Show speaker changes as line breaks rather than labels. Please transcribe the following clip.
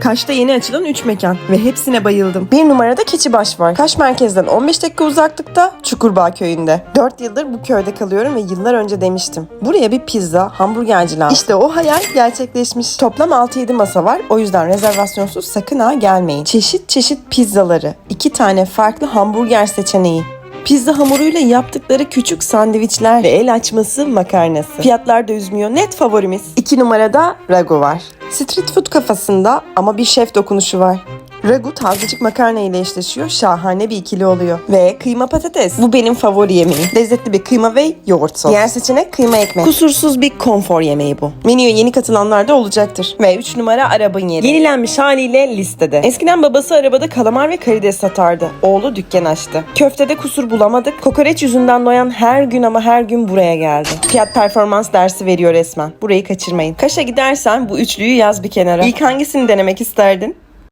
Kaş'ta yeni açılan 3 mekan ve hepsine bayıldım. Bir numarada Keçibaş var. Kaş merkezden 15 dakika uzaklıkta Çukurbağ köyünde. 4 yıldır bu köyde kalıyorum ve yıllar önce demiştim. Buraya bir pizza, hamburgerci lazım. İşte o hayal gerçekleşmiş. Toplam 6-7 masa var. O yüzden rezervasyonsuz sakın ha gelmeyin. Çeşit çeşit pizzaları, 2 tane farklı hamburger seçeneği, Pizza hamuruyla yaptıkları küçük sandviçler ve el açması makarnası. Fiyatlar da üzmüyor. Net favorimiz. 2 numarada Ragu var. Street food kafasında ama bir şef dokunuşu var. Ragu tazecik makarna ile eşleşiyor. Şahane bir ikili oluyor. Ve kıyma patates. Bu benim favori yemeğim. Lezzetli bir kıyma ve yoğurt sos. Diğer seçenek kıyma ekmek. Kusursuz bir konfor yemeği bu. Menüye yeni katılanlar da olacaktır. Ve 3 numara arabın yeri. Yenilenmiş haliyle listede. Eskiden babası arabada kalamar ve karides satardı. Oğlu dükkan açtı. Köftede kusur bulamadık. Kokoreç yüzünden doyan her gün ama her gün buraya geldi. Fiyat performans dersi veriyor resmen. Burayı kaçırmayın. Kaş'a gidersen bu üçlüyü yaz bir kenara. İlk hangisini denemek isterdin?